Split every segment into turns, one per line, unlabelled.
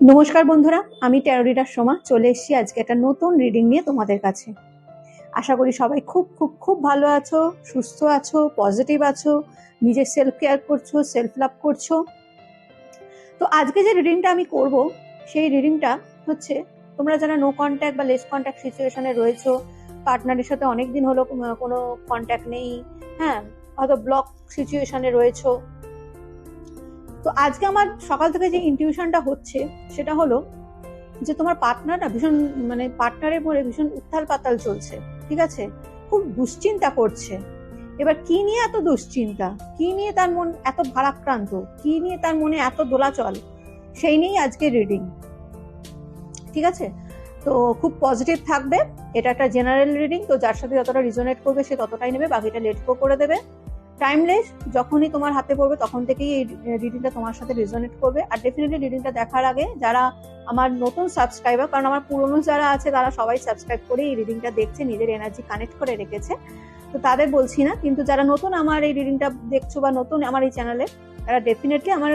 নমস্কার বন্ধুরা, আমি টেরোরিটার সোমা, চলে এসেছি আজকে একটা নতুন রিডিং নিয়ে তোমাদের কাছে। আশা করি সবাই খুব খুব খুব ভালো আছো, সুস্থ আছো, পজিটিভ আছো, নিজের সেলফ কেয়ার করছ সেলফ লাভ করছ। তো আজকে যে রিডিংটা আমি করব, সেই রিডিংটা হচ্ছে, তোমরা যারা নো কন্ট্যাক্ট বা লেস কন্ট্যাক্ট সিচুয়েশনে রয়েছো পার্টনারের সাথে অনেক দিন হলো কোনো কন্ট্যাক্ট নেই হ্যাঁ হয়তো ব্লক সিচুয়েশনে রয়েছো তো আজকে আমার সকাল থেকে যে ইনটিউশনটা হচ্ছে, সেটা হলো যে তোমার পার্টনার না ভীষণ মানে পার্টনারের পরে ভীষণ উত্থাল পাতাল চলছে, ঠিক আছে? খুব দুশ্চিন্তা করছে। এবার কি নিয়ে এত দুশ্চিন্তা? কি নিয়ে তার মন এত ভারাক্রান্ত? কি নিয়ে তার মনে এত দোলাচল? সেই নিয়েই আজকে রিডিং ঠিক আছে? তো খুব পজিটিভ থাকবে, এটা একটা জেনারেল রিডিং তো যার সাথে যতটা রিজোনেট করবে সে ততটাই নেবে, বাকিটা লেট গো করে দেবে। টাইমলেস যখনই তোমার হাতে পড়বে, তখন থেকেই এই রিডিংটা তোমার সাথে রেজোনেট করবে। আর ডেফিনেটলি রিডিংটা দেখার আগে যারা আমার নতুন সাবস্ক্রাইবার কারণ আমার পুরনো যারা আছে, তারা সবাই সাবস্ক্রাইব করে এই রিডিংটা দেখছে, নিজের এনার্জি কানেক্ট করে রেখেছে। তো তাদের বলছি না, কিন্তু যারা নতুন আমার এই রিডিংটা দেখছ বা নতুন আমার এই চ্যানেলে তারা ডেফিনেটলি আমার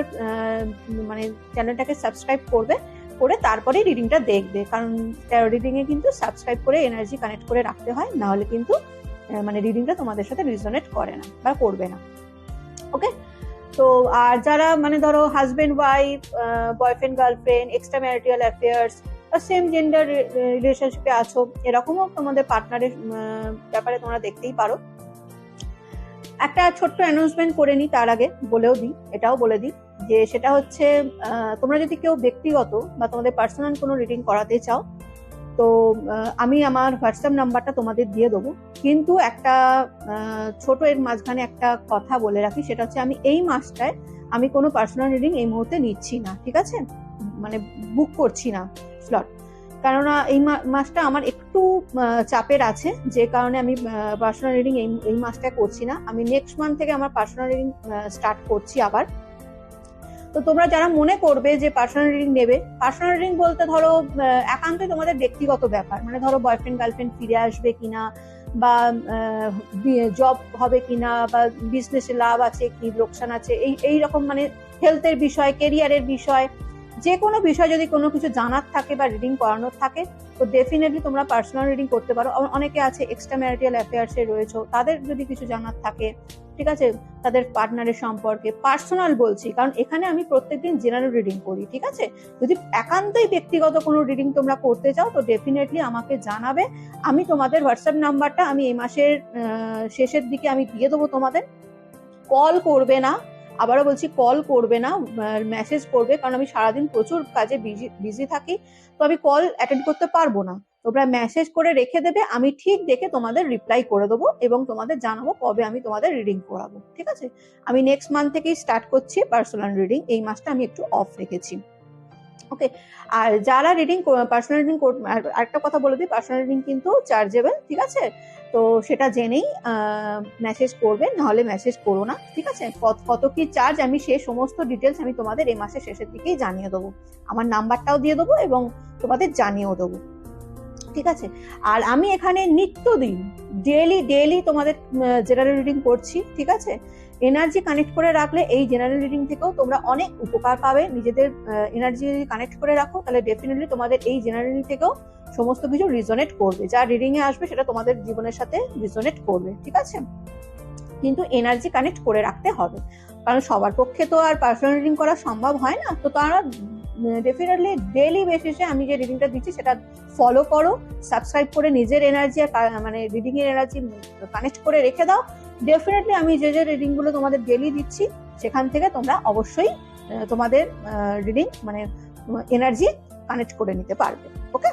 মানে চ্যানেলটাকে সাবস্ক্রাইব করবে, করে তারপরেই রিডিংটা দেখবে। কারণ রিডিংয়ে কিন্তু সাবস্ক্রাইব করে এনার্জি কানেক্ট করে রাখতে হয়, নাহলে কিন্তু মানে রিডিংটা তোমাদের সাথে রিজনেট করে না বা করবে না। ওকে তো আর যারা মানে ধরো husband wife boyfriend girlfriend extra marital affairs বা সেম জেন্ডার রিলেশনশিপে আছো, এরকমও তোমাদের পার্টনারের ব্যাপারে তোমরা দেখতেই পারো। একটা ছোট্ট অ্যানাউন্সমেন্ট করে নিই তার আগে, বলেও দিই, এটাও বলে দিই, যে সেটা হচ্ছে তোমরা যদি কেউ ব্যক্তিগত বা তোমাদের পার্সোনাল কোনো রিডিং করাতে চাও তো আমি আমার হোয়াটসঅ্যাপ নাম্বারটা তোমাদের দিয়ে দেবো। কিন্তু একটা ছোট এর মাঝখানে একটা কথা বলে রাখি, সেটা হচ্ছে আমি এই মাসটায় আমি কোনো পার্সোনাল রিডিং এই মুহূর্তে নিচ্ছি না, ঠিক আছে? মানে বুক করছি না স্লট কেননা এই মাসটা আমার একটু চাপের আছে, যে কারণে আমি পার্সোনাল রিডিং এই এই মাসটা করছি না। আমি নেক্সট মান্থ থেকে আমার পার্সোনাল রিডিং স্টার্ট করছি আবার। তো তোমরা যারা মনে করবে যে পার্সোনাল রিডিং নেবে পার্সোনাল রিডিং বলতে ধরো একান্তই তোমাদের ব্যক্তিগত ব্যাপার। মানে ধরো বয়ফ্রেন্ড গার্লফ্রেন্ড ফিরে আসবে কিনা বা জব হবে কিনা বা বিজনেসে লাভ আছে কি, লোকসান আছে, এই এই রকম মানে হেলথের বিষয় কেরিয়ারের বিষয় যে কোনো বিষয় যদি কোনো কিছু জানার থাকে বা রিডিং করানোর থাকে, তো ডেফিনেটলি তোমরা পার্সোনাল রিডিং করতে পারো। অনেকে আছে এক্সট্রা ম্যারিটাল অ্যাফেয়ার্সে রয়েছে, তাদের যদি কিছু জানার থাকে, ঠিক আছে? তাদের পার্টনারের সম্পর্কে পার্সোনাল বলছি, কারণ এখানে আমি প্রত্যেকদিন জেনারেল রিডিং করি, ঠিক আছে? যদি একান্তই ব্যক্তিগত কোনো রিডিং তোমরা করতে চাও, তো ডেফিনেটলি আমাকে জানাবে। আমি তোমাদের হোয়াটসঅ্যাপ নাম্বারটা আমি এই মাসের শেষের দিকে আমি দিয়ে দেবো তোমাদের। কল করবে না। আবারও বলছি কল করবে না মেসেজ করবে, কারণ আমি সারাদিন প্রচুর কাজে বিজি বিজি থাকি, তো আমি কল অ্যাটেন্ড করতে পারব না। তোমরা মেসেজ করে রেখে দেবে, আমি ঠিক দেখে তোমাদের রিপ্লাই করে দেবো এবং তোমাদের জানাব কবে আমি তোমাদের রিডিং করাবো, ঠিক আছে? আমি নেক্সট মান্থ থেকেই স্টার্ট করছি পার্সোনাল রিডিং এই মাসটা আমি একটু অফ রেখেছি। ওকে আর যারা রিডিং পার্সোনাল রিডিং আরেকটা কথা বলে দিই পার্সোনাল রিডিং কিন্তু চার্জেবল ঠিক আছে? তো সেটা জেনেই মেসেজ করবে, নাহলে মেসেজ করো না, ঠিক আছে? কত- কি চার্জ আমি সে সমস্ত ডিটেলস আমি তোমাদের এই মাসের শেষের দিকেই জানিয়ে দেবো। আমার নাম্বারটাও দিয়ে দেবো এবং তোমাদের জানিয়েও দেবো, ঠিক আছে? আর আমি এখানে নিত্যদিন ডেলি ডেলি তোমাদের জেনারেল রিডিং করছি, ঠিক আছে? এনার্জি কানেক্ট করে রাখলে এই জেনারেল রিডিং থেকেও তোমরা অনেক উপকার পাবে। নিজেদের এনার্জি যদি কানেক্ট করে রাখো, তাহলে ডেফিনেটলি তোমাদের এই জেনারেল থেকেও সমস্ত কিছু রিজনেট করবে। যা রিডিং এ আসবে, সেটা তোমাদের জীবনের সাথে রিজনেট করবে, ঠিক আছে? কিন্তু এনার্জি কানেক্ট করে রাখতে হবে। কারণ সবার পক্ষে তো আর পার্সোনাল রিডিং করা সম্ভব হয় না। তো তারা ডেফিনেটলি ডেলি বেসিসে আমি যে রিডিংটা দিচ্ছি, সেটা ফলো করো সাবস্ক্রাইব করে নিজের এনার্জি মানে রিডিং এর এনার্জি কানেক্ট করে রেখে দাও। ডেফিনেটলি আমি যে যে রিডিংগুলো তোমাদের ডেলি দিচ্ছি, সেখান থেকে তোমরা অবশ্যই তোমাদের রিডিং মানে এনার্জি কানেক্ট করে নিতে পারবে ওকে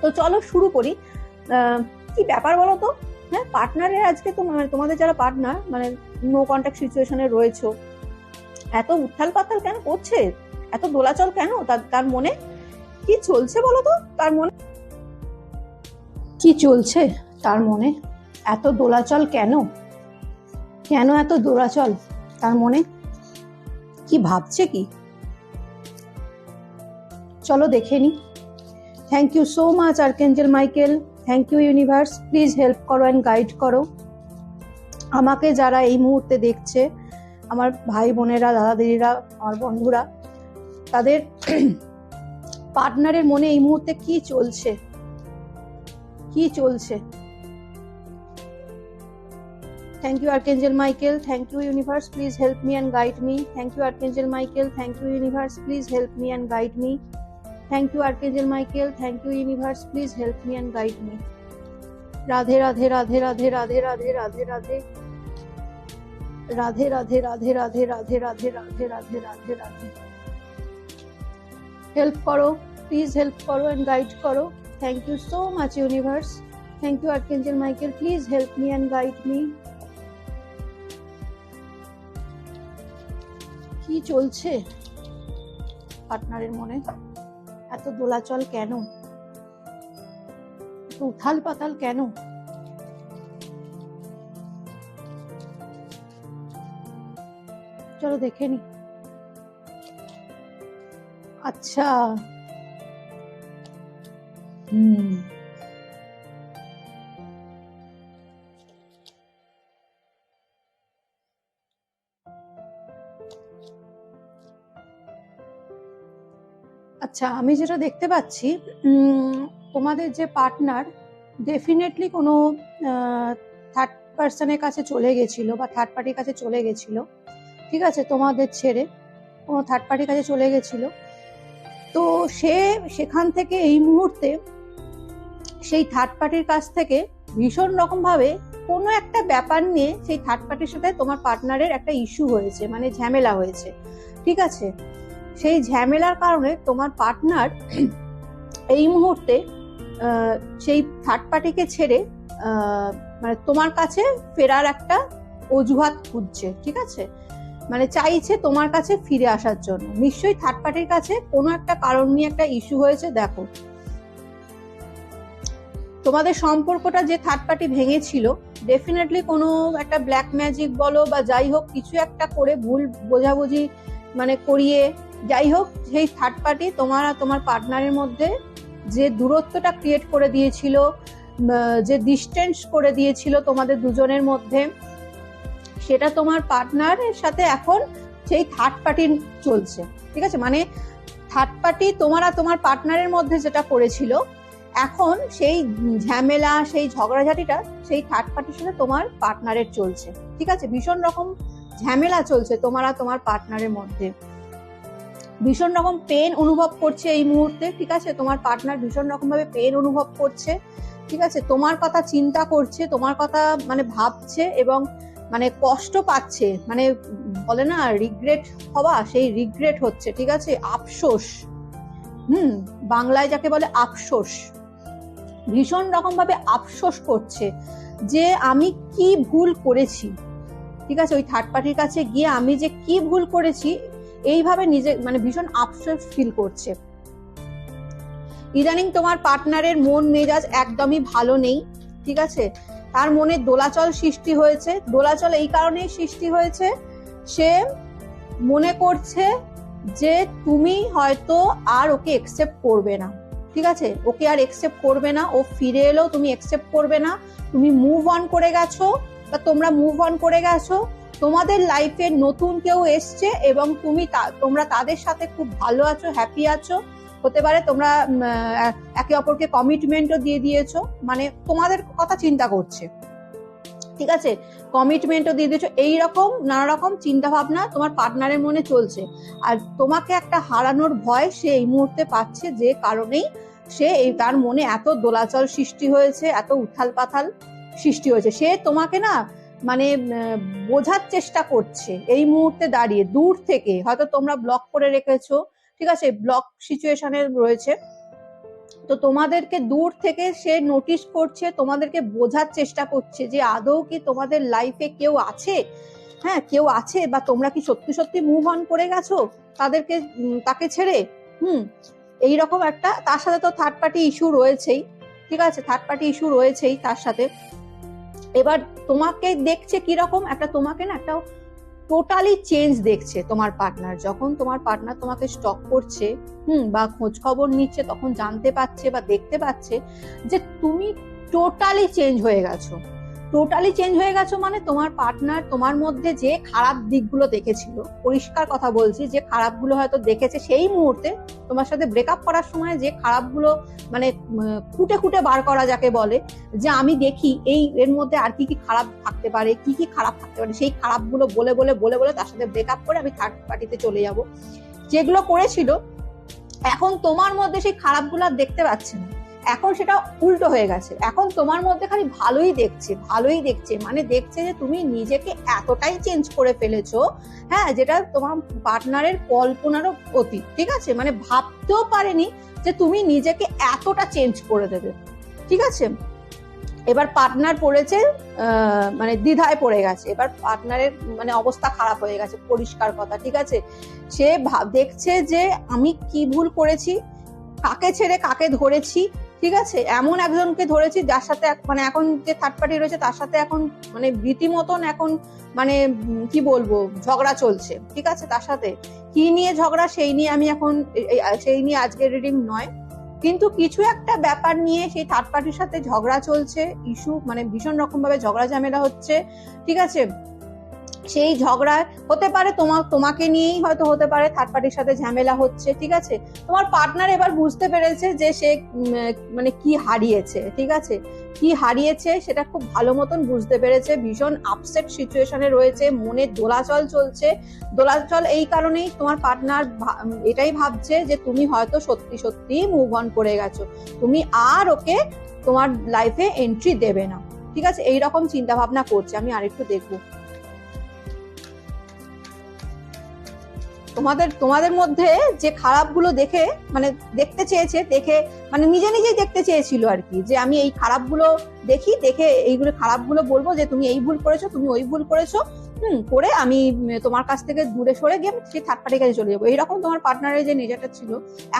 তো চলো শুরু করি। কি ব্যাপার বলো তো? হ্যাঁ পার্টনারের আজকে তো মানে তোমাদের যারা পার্টনার মানে নো কন্ট্যাক্ট সিচুয়েশনে রয়েছে, এত উত্থাল পাতাল কেন করছে? এত দোলাচল কেন? তার মনে কি চলছে বলো তো? তার মনে কি চলছে? তার মনে এত দোলাচল কেন? কেন এত দোলাচল তার মনে কি ভাবছে কি? চলো দেখে নি। Thank you so much archangel Michael thank you universe please help করো অ্যান্ড গাইড করো। আমাকে যারা এই মুহূর্তে দেখছে, আমার ভাই বোনেরা, দাদা দিদিরা, আমার বন্ধুরা, তাদের পার্টনারের মনে এই মুহূর্তে কি চলছে? কি চলছে? Thank you archangel Michael thank you universe please help me and guide me thank you archangel Michael thank you universe please help me and guide me thank you archangel Michael thank you universe please help me and guide me Radhe Radhe Radhe Radhe Radhe Radhe Radhe Radhe Radhe Radhe Radhe Radhe Radhe Radhe Radhe Radhe Radhe Radhe help করো please help করো and guide করো thank you so much universe thank you archangel Michael please help me and guide me কি চলছে? পার্টনারের মনে এত দোলাচল কেন? উথাল পাতাল কেন? চলো দেখে নি। আচ্ছা। হুম। আচ্ছা আমি যেটা দেখতে পাচ্ছি তোমাদের যে পার্টনার ডেফিনেটলি কোনো থার্ড পার্সনের কাছে চলে গেছিল বা থার্ড পার্টির কাছে চলে গেছিল, ঠিক আছে, তোমাদের ছেড়ে কোনো থার্ড পার্টির কাছে চলে গেছিল, তো সে সেখান থেকে এই মুহূর্তে সেই থার্ড পার্টির কাছ থেকে ভীষণ রকমভাবে কোনো একটা ব্যাপার নিয়ে সেই থার্ড পার্টির সাথে তোমার পার্টনারের একটা ইস্যু হয়েছে মানে ঝামেলা হয়েছে, ঠিক আছে? সেই ঝামেলার কারণে তোমার পার্টনার এই মুহূর্তে সেই থার্ড পার্টিকে ছেড়ে মানে তোমার কাছে ফেরার একটা অজুহাত খুঁজছে, ঠিক আছে? মানে চাইছে তোমার কাছে ফিরে আসার জন্য। নিশ্চয়ই থার্ড পার্টির কাছে কোনো একটা কারণ নিয়ে একটা ইস্যু হয়েছে, দেখো। তোমাদের সম্পর্কটা যে থার্ড পার্টি ভেঙেছিল ডেফিনেটলি কোনো একটা ব্ল্যাক ম্যাজিক বলো বা যাই হোক, কিছু একটা করে ভুল বোঝাবুঝি মানে করিয়ে যাই হোক সেই থার্ড পার্টি তোমার আর তোমার পার্টনারের মধ্যে যে দূরত্বটা ক্রিয়েট করে দিয়েছিল যে ডিস্টেন্স করে দিয়েছিল তোমাদের দুজনের মধ্যে, সেটা তোমার পার্টনারের সাথে এখন সেই থার্ড পার্টি চলছে। ঠিক আছে? মানে থার্ড পার্টি তোমার আর তোমার পার্টনারের মধ্যে যেটা করেছিল, এখন সেই ঝামেলা, সেই ঝগড়াঝাটিটা সেই থার্ড পার্টির সাথে তোমার পার্টনারের চলছে। ঠিক আছে? ভীষণ রকম ঝামেলা চলছে তোমার আর তোমার পার্টনারের মধ্যে। ভীষণ রকম পেন অনুভব করছে এই মুহূর্তে, ঠিক আছে? তোমার পার্টনার ভীষণ রকম ভাবে পেন অনুভব করছে, ঠিক আছে? তোমার কথা চিন্তা করছে, তোমার কথা মানে ভাবছে এবং মানে কষ্ট পাচ্ছে মানে বলে না রিগ্রেট হওয়া, সেই রিগ্রেট হচ্ছে, ঠিক আছে? আফসোস। হুম, বাংলায় যাকে বলে আফসোস। ভীষণ রকম ভাবে আফসোস করছে যে আমি কি ভুল করেছি। ঠিক আছে, ওই থার্ড পার্টির কাছে গিয়ে আমি যে কি ভুল করেছি, এইভাবে নিজে মানে ভীষণ আফসোস ফিল করছে। ইদানিং তোমার পার্টনারের মন মেজাজ একদমই ভালো নেই, ঠিক আছে? তার মনে দোলাচল সৃষ্টি হয়েছে। দোলাচল এই কারণেই সৃষ্টি হয়েছে, সে মনে করছে যে তুমি হয়তো আর ওকে একসেপ্ট করবে না, ঠিক আছে? ওকে আর একসেপ্ট করবে না, ও ফিরে এলো, তুমি একসেপ্ট করবে না, তুমি মুভ অন করে গেছো বা তোমরা মুভ অন করে গেছো। তোমাদের লাইফে নতুন কেউ এসছে এবং তুমি তোমরা তাদের সাথে খুব ভালো আছো হ্যাপি আছো। হতে পারে তোমরা একে অপরকে কমিটমেন্টও দিয়ে দিয়েছ। মানে তোমাদের কথা চিন্তা করছে। ঠিক আছে? কমিটমেন্টও দিয়ে দিয়েছ। এইরকম নানা রকম চিন্তা ভাবনা তোমার পার্টনারের মনে চলছে। আর তোমাকে একটা হারানোর ভয় সে এই মুহূর্তে পাচ্ছে যে কারণেই সে এই, তার মনে এত দোলাচল সৃষ্টি হয়েছে, এত উথাল পাথাল সৃষ্টি হয়েছে। সে তোমাকে না মানে বোঝার চেষ্টা করছে এই মুহূর্তে দাঁড়িয়ে। দূর থেকে, হয়তো তোমরা ব্লক করে রেখেছো, ঠিক আছে? ব্লক সিচুয়েশনে রয়েছে। তো তোমাদেরকে দূর থেকে সে নোটিশ করছে, তোমাদেরকে বোঝার চেষ্টা করছে যে আদৌ কি তোমাদের লাইফে কেউ আছে? হ্যাঁ কেউ আছে বা তোমরা কি সত্যি সত্যি মুভ অন করে গেছো তাদেরকে তাকে ছেড়ে? হুম, এইরকম একটা, তার সাথে তো থার্ড পার্টি ইস্যু রয়েছেই, ঠিক আছে? থার্ড পার্টি ইস্যু রয়েছেই তার সাথে। এবার তোমাকে দেখছে কীরকম? একটা তোমাকে না একটা টোটালি চেঞ্জ দেখছে তোমার পার্টনার যখন তোমার পার্টনার তোমাকে স্টক করছে, হুম, বা খোঁজ খবর নিচ্ছে, তখন জানতে পারছে বা দেখতে পাচ্ছে যে তুমি টোটালি চেঞ্জ হয়ে গেছো। টোটালি চেঞ্জ হয়ে গেছো মানে তোমার পার্টনার তোমার মধ্যে যে খারাপ দিকগুলো দেখেছিল। পরিষ্কার কথা বলছি, যে খারাপগুলো হয়তো দেখেছে সেই মুহূর্তে তোমার সাথে ব্রেকআপ করার সময় যে খারাপগুলো মানে খুঁটে খুঁটে বার করা যাকে বলে, যে আমি দেখি এই এর মধ্যে আর কি কি খারাপ থাকতে পারে, কি কি খারাপ থাকতে পারে, সেই খারাপগুলো বলে বলে বলে বলে তার সাথে ব্রেকআপ করে আমি থার্ড পার্টিতে চলে যাব। যেগুলো করেছিল, এখন তোমার মধ্যে সেই খারাপগুলো আর দেখতে পাচ্ছে না। এখন সেটা উল্টো হয়ে গেছে। এখন তোমার মধ্যে খালি ভালোই দেখছে ভালোই দেখছে। মানে দেখছে যে তুমি নিজেকে এতটাই চেঞ্জ করে ফেলেছো হ্যাঁ যেটা তোমার পার্টনারের কল্পনারও অতীত, ঠিক আছে? মানে ভাবতেও পারেনি যে তুমি নিজেকে এতটা চেঞ্জ করে দেবে, ঠিক আছে? এবার পার্টনার পড়েছে মানে দ্বিধায় পড়ে গেছে। এবার পার্টনারের মানে অবস্থা খারাপ হয়ে গেছে, পরিষ্কার কথা, ঠিক আছে? সে দেখছে যে আমি কি ভুল করেছি, কাকে ছেড়ে কাকে ধরেছি ঠিক আছে? এমন একজনকে ধরেছি যার সাথে মানে এখন যে থার্ড পার্টি রয়েছে, তার সাথে এখন মানে রীতিমতন এখন মানে কি বলব, ঝগড়া চলছে। ঠিক আছে? তার সাথে। কি নিয়ে ঝগড়া, সেই নিয়ে আমি এখন সেই নিয়ে আজকের রিডিং নয়। কিন্তু কিছু একটা ব্যাপার নিয়ে সেই থার্ড পার্টির সাথে ঝগড়া চলছে ইস্যু মানে ভীষণ রকম ভাবে ঝগড়া ঝামেলা হচ্ছে। ঠিক আছে? সেই ঝগড়া হতে পারে তোমার তোমাকে নিয়েই হয়তো হতে পারে থার্ড পার্টির সাথে ঝামেলা হচ্ছে, ঠিক আছে? তোমার পার্টনার এবার বুঝতে পেরেছে যে সে মানে কি হারিয়েছে, ঠিক আছে? কি হারিয়েছে সেটা খুব ভালো মতন বুঝতে পেরেছে, ভীষণ আপসেট সিচুয়েশনে রয়েছে, মনে দোলাচল চলছে। দোলাচল এই কারণেই তোমার পার্টনার এটাই ভাবছে যে তুমি হয়তো সত্যি সত্যি মুভ অন করে গেছো। তুমি আর ওকে তোমার লাইফে এন্ট্রি দেবে না, ঠিক আছে? এই রকম চিন্তা ভাবনা করছে, আমি আরেকটু দেখব। তোমাদের তোমাদের মধ্যে যে খারাপগুলো দেখে মানে দেখতে চেয়েছে, দেখে মানে নিজে নিজেই দেখতে চেয়েছিল আর কি, যে আমি এই খারাপগুলো দেখি, দেখে এইগুলো খারাপগুলো বলব যে তুমি এই ভুল করেছ, তুমি ওই ভুল করেছ, হুম, করে আমি তোমার কাছ থেকে দূরে সরে গিয়ে সেই থার্ড পার্টির কাছে চলে যাব। এইরকম তোমার পার্টনারের যে নেচারটা ছিল,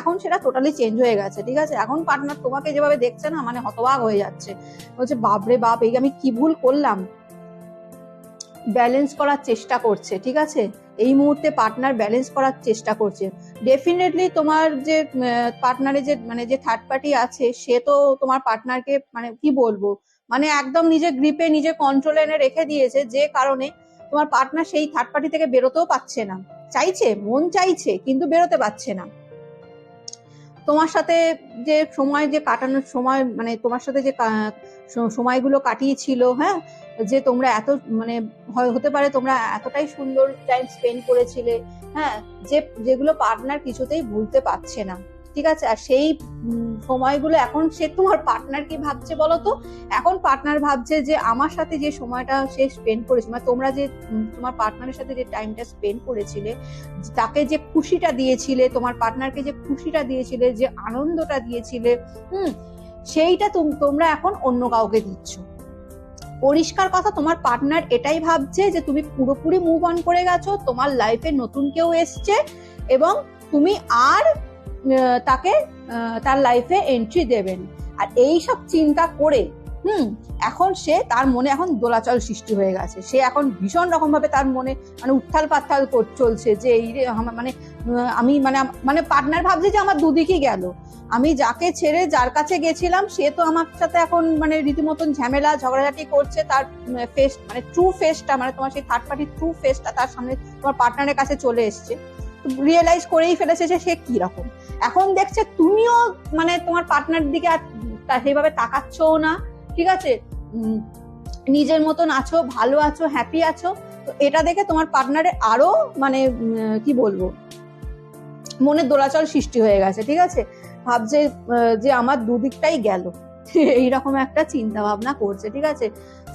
এখন সেটা টোটালি চেঞ্জ হয়ে গেছে, ঠিক আছে? এখন পার্টনার তোমাকে যেভাবে দেখছে না মানে হতবাক হয়ে যাচ্ছে। বলছে, বাপরে বাপ, এই আমি কি ভুল করলাম? ব্যালেন্স করার চেষ্টা করছে, ঠিক আছে? এই মুহূর্তে পার্টনার ব্যালেন্স করার চেষ্টা করছে। ডেফিনেটলি তোমার যে পার্টনারে যে মানে যে থার্ড পার্টি আছে, সে তো তোমার পার্টনারকে মানে কি বলব? মানে একদম নিজের গ্রিপে নিজের কন্ট্রোলে এনে রেখে দিয়েছে, যে কারণে তোমার পার্টনার সেই থার্ড পার্টি থেকে বেরোতেও পাচ্ছে না। চাইছে, মন চাইছে, কিন্তু বেরোতে পারছে না। তোমার সাথে যে সময় যে কাটানোর সময় মানে তোমার সাথে যে সময়গুলো কাটিয়েছিল হ্যাঁ? যে তোমরা এত মানে হতে পারে তোমরা এতটাই সুন্দর টাইম স্পেন্ড করেছিলে হ্যাঁ? যে, যেগুলো পার্টনার কিছুতেই ভুলতে পারছে না। ঠিক আছে? আর সেই সময়গুলো এখন সে তোমার পার্টনার কি ভাবছে বলো তো? এখন পার্টনার ভাবছে যে আমার সাথে যে সময়টা সে স্পেন্ড করেছে মানে তোমরা যে তোমার পার্টনারের সাথে যে টাইমটা স্পেন্ড করেছিলে তাকে যে খুশিটা দিয়েছিলে, তোমার পার্টনারকে যে খুশিটা দিয়েছিলে, যে আনন্দটা দিয়েছিলে, হুম, সেইটা তোম- তোমরা এখন অন্য কাউকে দিচ্ছ। পরিষ্কার কথা, তোমার পার্টনার এটাই ভাবছে যে তুমি পুরোপুরি মুভ অন করে গেছো, তোমার লাইফে নতুন কেউ এসছে এবং তুমি আর তাকে তার লাইফে এন্ট্রি দেবেন। আর এই সব চিন্তা করে, হুম, এখন সে তার মনে এখন দোলাচল সৃষ্টি হয়ে গেছে। সে এখন ভীষণ রকম ভাবে তার মনে মানে উত্থাল পাত্থাল চলছে যে এই রে মানে আমি মানে মানে পার্টনার ভাবছে যে আমার দুদিকই গেল। আমি যাকে ছেড়ে যার কাছে গেছিলাম, সে তো আমার সাথে এখন মানে রীতিমতন ঝামেলা, ঝগড়াঝাটি করছে, তার ফেস মানে ট্রু ফেসটা মানে তোমার সেই থার্ড পার্টির ট্রু ফেসটা তার সামনে তোমার পার্টনারের কাছে চলে এসছে। রিয়েলাইজ করেই ফেলেছে যে সে কি রকম। এখন দেখছে তুমিও মানে তোমার পার্টনার দিকে সেইভাবে তাকাচ্ছও না, ঠিক আছে? নিজের মতন আছো, ভালো আছো হ্যাপি আছো। তো এটা দেখে তোমার পার্টনারের আরও মানে কি বলব? মনে দোলাচল সৃষ্টি হয়ে গেছে, ঠিক আছে? ভাবছে যে আমার দুদিকটাই গেল। এইরকম একটা চিন্তা ভাবনা করছে, ঠিক আছে?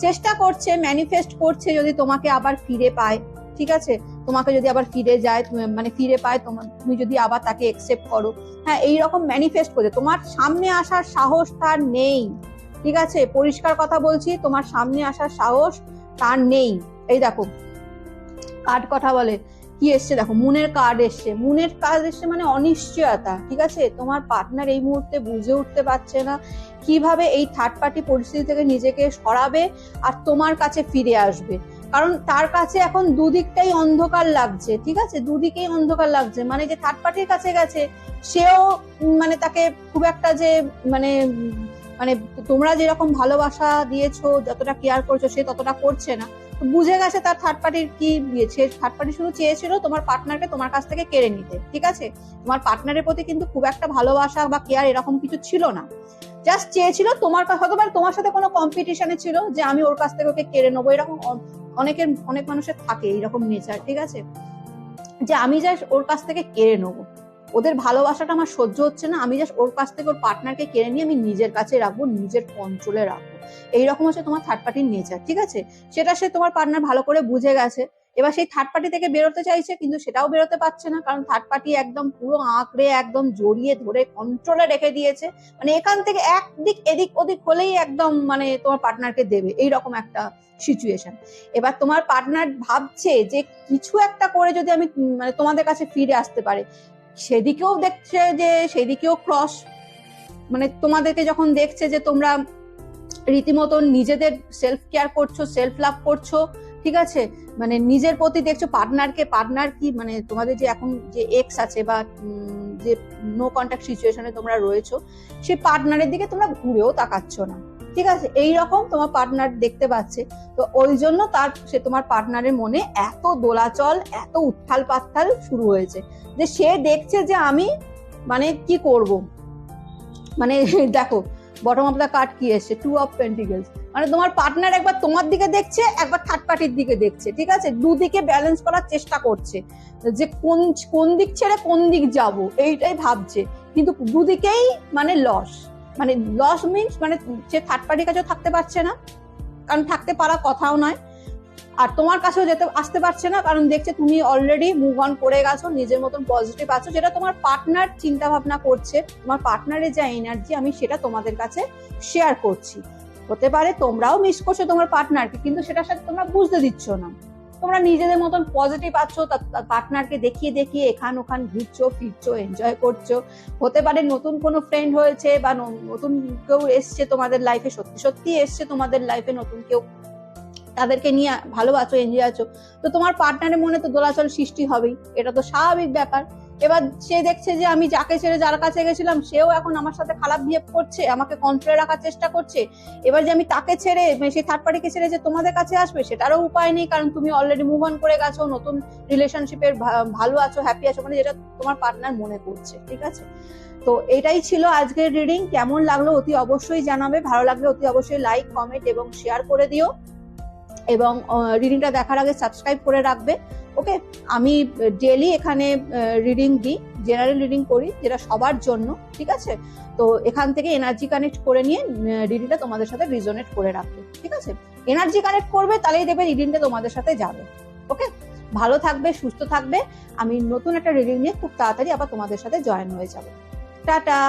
চেষ্টা করছে ম্যানিফেস্ট করছে, যদি তোমাকে আবার ফিরে পায়, ঠিক আছে? তোমাকে যদি আবার ফিরে যায় মানে ফিরে পায় তোমার তুমি যদি আবার তাকে একসেপ্ট করো। হ্যাঁ এইরকম ম্যানিফেস্ট করে। তোমার সামনে আসার সাহস তার নেই। ঠিক আছে? পরিষ্কার কথা বলছি, তোমার সামনে আসার সাহস তার নেই। এই দেখো কার্ড কথা বলে। কি এসছে দেখো? মুনের কার্ড এসছে। মুনের কার্ড এসছে মানে অনিশ্চয়তা। ঠিক আছে? তোমার পার্টনার এই মুহূর্তে বুঝে উঠতে পারছে না কীভাবে এই থার্ড পার্টি পরিস্থিতি থেকে নিজেকে সরাবে আর তোমার কাছে ফিরে আসবে। কারণ তার কাছে এখন দুদিকটাই অন্ধকার লাগছে, ঠিক আছে? দুদিকেই অন্ধকার লাগছে। মানে যে থার্ড পার্টির কাছে গেছে, সেও মানে তাকে খুব একটা যে মানে মানে তোমরা যেরকম ভালোবাসা দিয়েছ, যতটা কেয়ার করছ, সে ততটা করছে না। বুঝে গেছে তার থার্ড পার্টির কি থার্ড পার্টি শুধু চেয়েছিল তোমার পার্টনারকে তোমার কাছ থেকে কেড়ে নিতে, ঠিক আছে? তোমার পার্টনারের প্রতি কিন্তু খুব একটা ভালোবাসা বা কেয়ার এরকম কিছু ছিল না। জাস্ট চেয়েছিল তোমার পারে তোমার সাথে কোনো কম্পিটিশনে ছিল যে আমি ওর কাছ থেকে ওকে কেড়ে নেব, এরকম অনেকের, অনেক মানুষের থাকে এইরকম নেচার ঠিক আছে? যে আমি জাস্ট ওর কাছ থেকে কেড়ে নেব। ওদের ভালোবাসাটা আমার সহ্য হচ্ছে না। আমি জাস্ট ওর কাছ থেকে ওর পার্টনারকে কেড়ে নিয়ে আমি নিজের কাছে রাখব, নিজের কন্ট্রোলে রাখব। এইরকম হচ্ছে তোমার থার্ড পার্টির নেচার ঠিক আছে? সেটা সে তোমার পার্টনার ভালো করে বুঝে গেছে। এবার সেই থার্ড পার্টি থেকে বেরোতে চাইছে, কিন্তু সেটাও বেরোতে পারছে না, কারণ থার্ড পার্টি একদম পুরো আঁকড়ে, একদম জড়িয়ে ধরে কন্ট্রোলে রেখে দিয়েছে। মানে এখান থেকে একদিক এদিক ওদিক হলেই একদম মানে তোমার পার্টনারকে দেবে, এইরকম একটা সিচুয়েশন এবার তোমার পার্টনার ভাবছে যে কিছু একটা করে যদি আমি মানে তোমাদের কাছে ফিরে আসতে পারে। সেদিকেও দেখছে যে, সেদিকেও ক্রস মানে তোমাদেরকে যখন দেখছে যে তোমরা রীতিমতন নিজেদের সেলফ কেয়ার করছ সেলফ লাভ করছ, ঠিক আছে? মানে নিজের প্রতি দেখছ পার্টনারকে পার্টনার কি? মানে তোমাদের যে এখন যে এক্স আছে বা যে নো কন্ট্যাক্ট সিচুয়েশনে তোমরা রয়েছো সেই পার্টনারের দিকে তোমরা ঘুরেও তাকাচ্ছ না। ঠিক আছে? এই রকম তোমার পার্টনার দেখতে পাচ্ছে। তো ওই জন্য তার, সে তোমার পার্টনারের মনে এত দোলাচল, এত উত্থাল পাত্থাল শুরু হয়েছে যে সে দেখছে যে আমি মানে কি করব। মানে দেখো বটম অফ দ্য কার্ড কি এসছে? টু অফ পেন্টিকেলস মানে তোমার পার্টনার একবার তোমার দিকে দেখছে, একবার থার্ড পার্টির দিকে দেখছে, ঠিক আছে? দুদিকে ব্যালেন্স করার চেষ্টা করছে যে কোন কোন দিক ছেড়ে কোন দিক যাব, এইটাই ভাবছে। কিন্তু দুদিকেই মানে লস মানে লস মিনস মানে সে থার্ড পার্টির কাছেও থাকতে পারছে না, কারণ থাকতে পারা কথাও নয়। আর তোমার কাছেও যেতে, আসতে পারছে না, কারণ দেখছে তুমি অলরেডি মুভ অন করে গেছো, নিজের মতন পজিটিভ আছো, যেটা তোমার পার্টনার চিন্তা ভাবনা করছে, তোমার পার্টনারের যা এনার্জি আমি সেটা তোমাদের কাছে শেয়ার করছি। হতে পারে তোমরাও মিস করছ তোমার পার্টনারকে কিন্তু সেটার সাথে তোমরা বুঝতে দিচ্ছ না। তোমরা নিজেদের মতন পজিটিভ আছো পার্টনারকে দেখিয়ে দেখিয়ে এখান ওখান ঘুরছো, ফিরছো এনজয় করছ। হতে পারে নতুন কোনো ফ্রেন্ড হয়েছে বা নতুন কেউ এসছে তোমাদের লাইফে সত্যি সত্যি এসছে তোমাদের লাইফে নতুন কেউ তাদেরকে নিয়ে ভালো আছো এনজয় আছো। তো তোমার পার্টনারের মনে তো দোলাচল সৃষ্টি হবেই, এটা তো স্বাভাবিক ব্যাপার। এবার সে দেখছে যে আমি যাকে ছেড়ে যার কাছে গেছিলাম, সেও এখন আমার সাথে খারাপ বিহেভ করছে, আমাকে কন্ট্রোলে রাখার চেষ্টা করছে। এবার যে আমি তাকে ছেড়ে সেই থার্ড পার্টিকে ছেড়ে যে তোমাদের কাছে আসবে, সেটারও উপায় নেই, কারণ তুমি অলরেডি মুভ অন করে গেছো, নতুন রিলেশনশিপের ভালো আছো হ্যাপি আছো মানে যেটা তোমার পার্টনার মনে করছে, ঠিক আছে? তো এটাই ছিল আজকের রিডিং কেমন লাগল অতি অবশ্যই জানাবে, ভালো লাগলে অতি অবশ্যই লাইক কমেন্ট এবং শেয়ার করে দিও। এবং রিডিংটা দেখার আগে সাবস্ক্রাইব করে রাখবে। ওকে আমি ডেলি এখানে রিডিং দিই জেনারেল রিডিং করি, যেটা সবার জন্য, ঠিক আছে? তো এখান থেকে এনার্জি কানেক্ট করে নিয়ে রিডিংটা তোমাদের সাথে রিজোনেট করে রাখবে, ঠিক আছে? এনার্জি কানেক্ট করবে, তাহলেই দেখবে রিডিংটা তোমাদের সাথে যাবে ওকে ভালো থাকবে, সুস্থ থাকবে। আমি নতুন একটা রিডিং নিয়ে খুব তাড়াতাড়ি আবার তোমাদের সাথে জয়েন হয়ে যাব। টাটা!